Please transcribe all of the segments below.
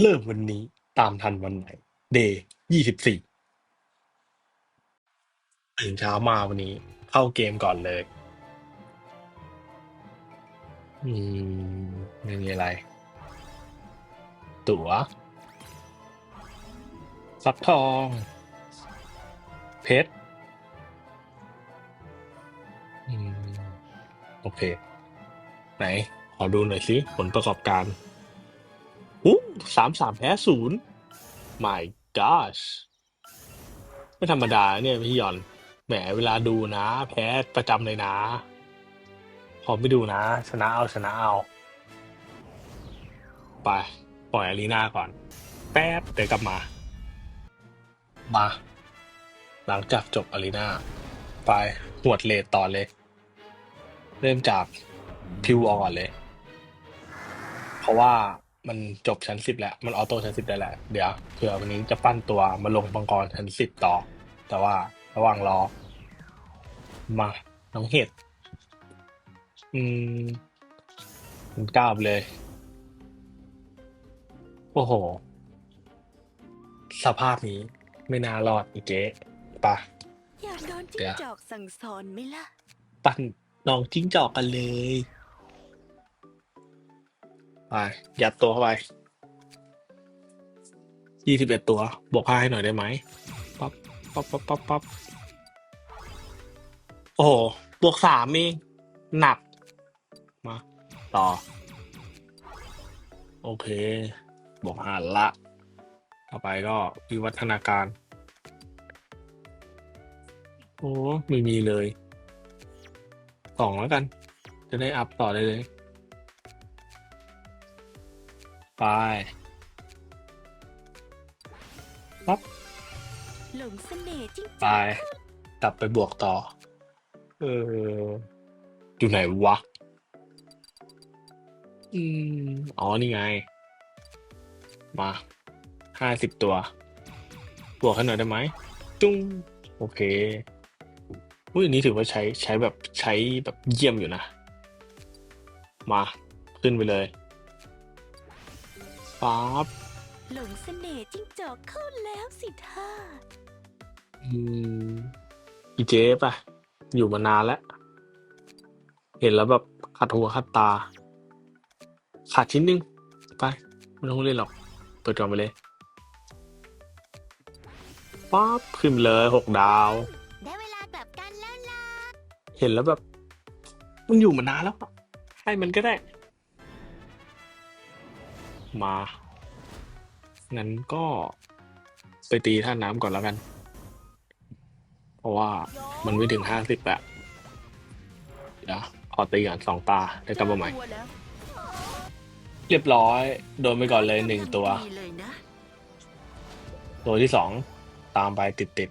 เริ่มวันนี้ตามทันวันไหน เดย์ยี่สิบสี่ตื่นเช้ามาวันนี้ เข้าเกมก่อนเลย อืมไม่มีอะไร ตั๋วฟักทอง เพชรอืมโอเค ไหน ขอดูหน่อยสิผลประกอบการ สามสามแพ้ศูนย์ my gosh ไม่ธรรมดาเนี่ยพี่หยอน แหมเวลาดูนะ แพ้ประจำเลยนะ พอไม่ดูนะ ชนะเอาชนะเอา ไป ปล่อยอารีนาก่อน แป๊บ เดี๋ยวกลับมา มา หลังจากจบอารีนาไปหวดเลทต่อเลย เริ่มจากพิวออกก่อนเลย เพราะว่า มันจบชั้นสิบแล้ว มันออโต้ชั้นสิบได้แล้วเดี๋ยวเผื่อวันนี้จะปั้นตัวมาลงบังกรชั้นสิบต่อ แต่ว่าระหว่างรอ มาน้องเห็ด อืมมันก้าวไปเลย โอ้โห สภาพนี้ไม่น่ารอดอีเจ๊ปะ อยากโดนเดี๋จิ้งยวจอกสั่งสอนไหมล่ะ ปั้นน้องจิ้งจอกกันเลย ไปยัดตัวเข้าไปยี่สิบเอ็ดตัว บวกห้าให้หน่อยได้ไหมปั๊บปั๊บปั๊บปั๊บปั๊บโอ้โหบวกสามเองหนัก มา ต่อ โอเค บวกห้าละ ต่อไปก็วิวัฒนาการ โอ้ไม่มีเลยสองแล้วกัน จะได้อัพต่อได้เลย ไปปั๊บหลงเสน่ห์จิ้งจไปอกกลับไปบวกต่อ เออ อยู่ไหนวะ อืม อ๋อ นี่ไง มาห้าสิบตัว บวกให้หน่อยได้ไหม จุ้ง โอเคอุ้ยอันนี้ถือว่าใช้ใช้แบบใช้แบบเยี่ยมอยู่นะ มา ขึ้นไปเลย ปั๊บหลงเสน่ห์จิ้งจอกเข้าแล้วสิท่าอืมอีเจ๊ป่ะ อยู่มานานแล้ว เห็นแล้วแบบขัดหัวขัดตา ขาดชิ้นหนึง ไป ไม่ต้องเล่นหรอก เปิดจอไปเลยปั๊บขึ้นไปเลยหกดาว ได้เวลากลับกันแล้วล่ะเห็นแล้วแบบ มันอยู่มานานแล้วอะให้มันก็ได้ มา งั้นก็ไปตีท่าน้ำก่อนแล้วกัน เพราะว่ามันไม่ถึงห้าสิบอะเดี๋ยวขอตีก่อนสองตาได้กลับมาใหม่ เรียบร้อย โดนไปก่อนเลยหนึ่งตัวดีเลยนะตัวที่สองตามไปติดติด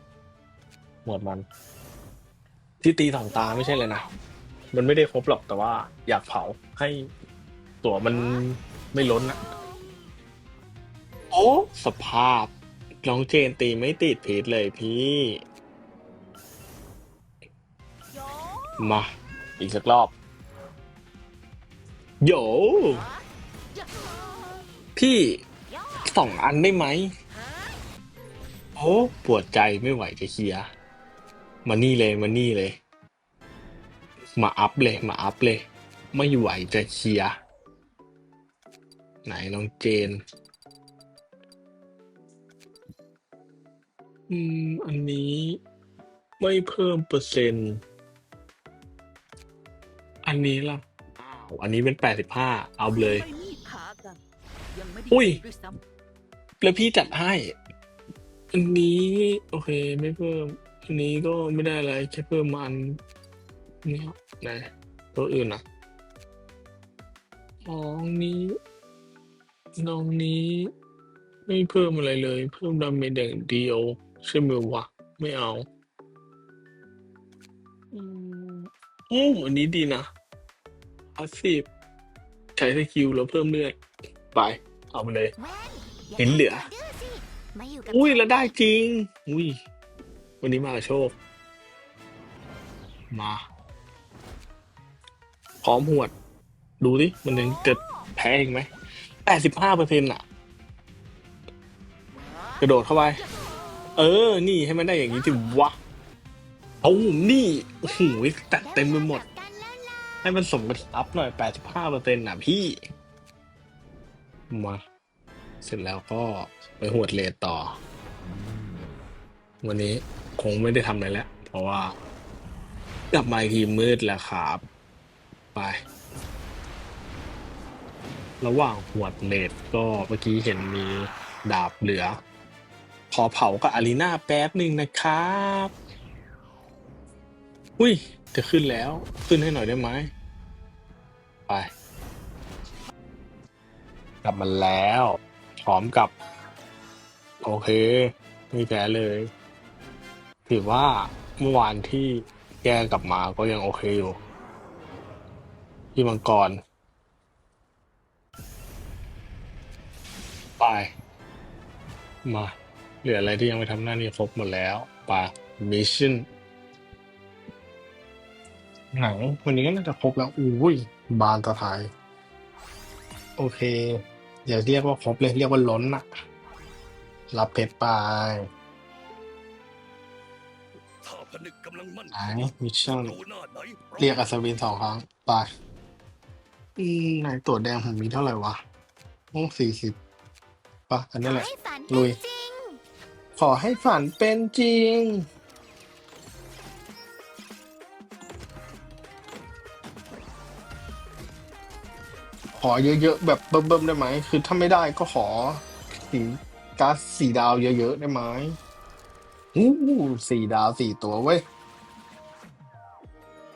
หมดมัน ที่ตีสองตาไม่ใช่เลยนะ มันไม่ได้ครบหรอกแต่ว่าอยากเผาให้ตัวมันไม่ล้นอะ โอ้สภาพ น้องเจนตีไม่ติดพีทเลยพี่ มา อีกสักรอบ โย พี่สองอันได้ไหมโอ้ปวดใจไม่ไหวจะเคลียมานี่เลยมานี่เลย มาอัพเลยมาอัพเลย ไม่ไหวจะเคลียไหนน้องเจน อืม อันนี้ไม่เพิ่มเปอร์เซ็นต์ อันนี้ล่ะอ้าวอันนี้เป็นแปดสิบห้าเอาเลยไปรีบหากันยังไม่ได้อุ้ยด้วยซ้แล้วพี่จัดให้ อันนี้ โอเค ไม่เพิ่ม อันนี้ก็ไม่ได้อะไรแค่เพิ่มมาอันนี้ครับไหนตัวอื่นอะน้องนี้น้องนี้ ไม่เพิ่มอะไรเลย เพิ่มดาเมจอย่างเดียว ใช่ไหมวะไม่เอาอืมโอ้อันนี้ดีนะพาสซีฟใช้สกิลแล้วเพิ่มเลือดไป เอาไปเลยำเห็นเหลือ มาอยู่กับอุ้ยแล้วได้จริง อุ้ย วันนี้มากับโชค มา พร้อมหวด ดูดิมันยังจะแพ้อีกไหมแปดสิบห้าเปอร์เซ็นต์อะ กระโดดเข้าไป เออ นี่ให้มันได้อย่างนี้สิวะเอานี่โอ้โหตัดเต็มไปหมด ให้มันสมกับอัพหน่อย 85เปอร์เซ็นต์นะพี่ มา เสร็จแล้วก็ไปหวดเลทต่อ วันนี้คงไม่ได้ทำอะไรแล้ว เพราะว่า กลับมาอีกทีมืดแล้วครับ ไประหว่างหวดเลทก็เมื่อกี้เห็นมีดาบเหลือ ขอเผากับอารีนาแป๊บหนึ่งนะครับ อุ้ย จะขึ้นแล้ว ขึ้นให้หน่อยได้ไหม ไป กลับมาแล้วพร้อมกับ โอเค ไม่แพ้เลย ถือว่าเมื่อวานที่แก้กลับมาก็ยังโอเคอยู่พี่มังกร ไป มา เหลืออะไรที่ยังไม่ทำหน้านี้ครบหมดแล้วไปมิชชั่นหนังวันนี้ก็น่าจะครบแล้วอุ้ยบานตะไทยโอเค อย่าเรียกว่าครบเลย เรียกว่าล้นอะรับเพชรไปถ้าผนึกกำลังมั่นไหนมิชชั่นดูหน้าไหนเรียกอัศวินสองครั้งไปอืมไหนตัวแดงผมมีเท่าไหร่วะโอ้สี่สิบปะอันนี้แหละ ให้ฝันลุเป็นยจริง อให้ฝันเป็นจริง ขอเยอะๆ แบบเบิ่มๆได้ไหม คือถ้าไม่ได้ก็ขอสีก๊าซสีดาวเยอะๆ ได้ไหมอู้สี่ดาวสี่ตัวเว้ย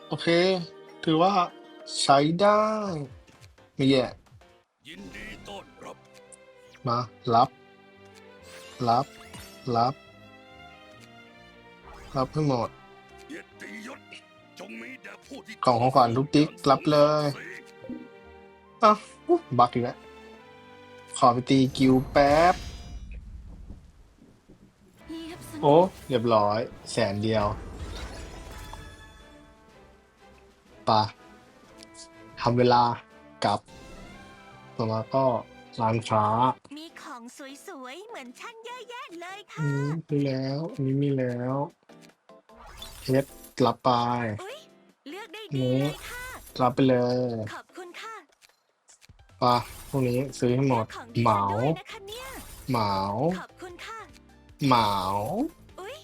โอเค ถือว่าใช้ได้ไม่แย่ยินดีต้อนรับ มา รับ รับ รับ รับให้งหมดกล่องของขวัญทุกติ๊กรับเลยอะอุ๊ยบักอีกแล้วขอไปตีกิวแป๊บ โอ้เรียบร้อย แสนเดียวปะทำเวลากลับ ต่อมาก็ร้านค้า มีของสวยๆ เหมือนฉัน อะแยะเลยอืค่ะ มมีแล้วอันนี้มีแล้วเพชรรับไป อุ๊ย เลือกได้อันดีนี้เลยค่ะ รับไปเลยขอบคุณค่ะปะพวกนี้ซื้อให้หมด ของดีเหมาด้วยนะคะเนี่ย เหมาขอบคุณค่ะ เหมาอุ๊ย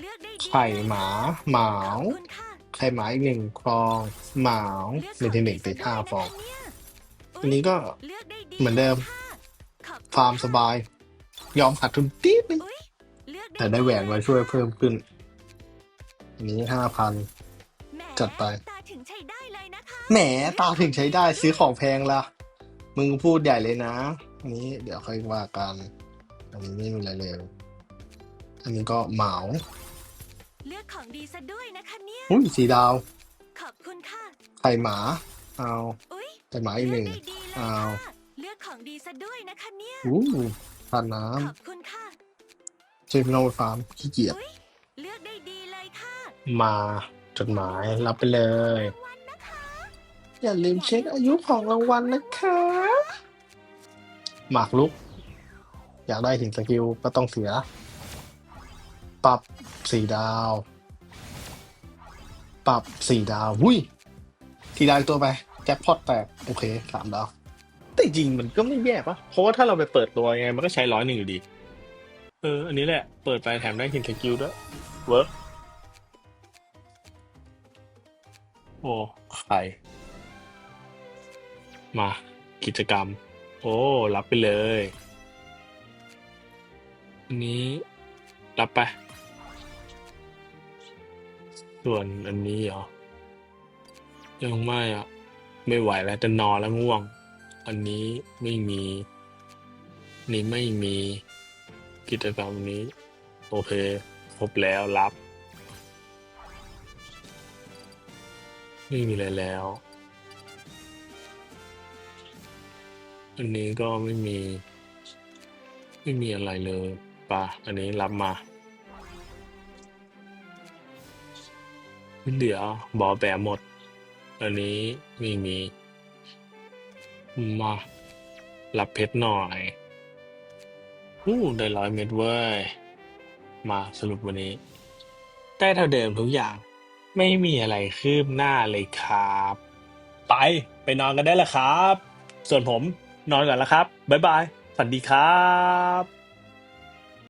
เลือกได้ดีไข่หมาเหมาขอบคุณค่ะไข่หมาอีกหนึ่งฟองเหมาเลือกในเทคนิคติดขห้าดีฟองซะด้วยนะคะอันนี้ก็ เลือกได้ดีเหมือนเดิม ค่ะขอบคุณฟาร์มสค่ะบาย ยอมขาดทุนตีดนึงอุ๊ยเลือกแต่ได้แหวนมาช่วยเพิ่มขึ้น อันนี้ห้าพันแหมจัดไปตาถึงใช้ได้เลยนะคะแหมตาถึงใช้ได้ซื้อของแพงละมึงพูดใหญ่เลยนะอันนี้เดี๋ยวค่อยว่ากัน อันนี้ไม่มีอะไรเลยอันนี้ก็เหมาเลือกของดีซะด้วยนะคะเนี่ยอุ้ยสีดาว ขอบคุณค่ะไข่หมา เอาอุ๊ยไข่หมาอีกหนึ่งเลือกได้ดีเลยอ้าวค่ะเลือกของดีซะด้วยนะคะเนี่ยอู้ ทานน้ขอบคุณค่ะำช่วยพี่น้องไปฟาร์มขี้เกียจอุ๊ยเลือกได้ดีเลยค่ะมาจดหมายรับไปเลย รางวัลนะคะ อย่าลืมเช็คอายุของรางวัลนะคะ หมากลุก อยากได้ถึงสกิลก็ต้องเสีย ปรับสี่ดาว ปรับสี่ดาววุ้ยสี่ดาวอีกตัวไป แจ็คพอตแตก โอเคสามดาว แต่จริงมันก็ไม่แย่ปะเพราะว่าถ้าเราไปเปิดตัวยังไงมันก็ใช้ร้อยหนึ่งอยู่ดี เออ อันนี้แหละ เปิดไปแถมได้หินสกิลด้วยเวิร์กโอ้ใครมา กิจกรรม โอ้ รับไปเลย อันนี้ รับไป ส่วนอันนี้เหรอ ยังไม่อะ ไม่ไหวแล้วจะนอนแล้วง่วง อันนี้ไม่มีนนี้ไม่มี กิจกรรมนี้ โอเค ครบแล้วรับ ไม่มีอะไรแล้ว อันนี้ก็ไม่มี ไม่มีอะไรเลยปะอันนี้รับมาเดี๋ยวบอแปะหมด อันนี้ไม่มี มาหลับเพชรหน่อยอู้ได้ร้อยเม็ดเว้ย มาสรุปวันนี้ ได้เท่าเดิมทุกอย่าง ไม่มีอะไรคืบหน้าเลยครับ ไป ไปนอนกันได้แล้วครับ ส่วนผมนอนก่อนแล้วครับ บ๊ายบาย ฝันดีครับ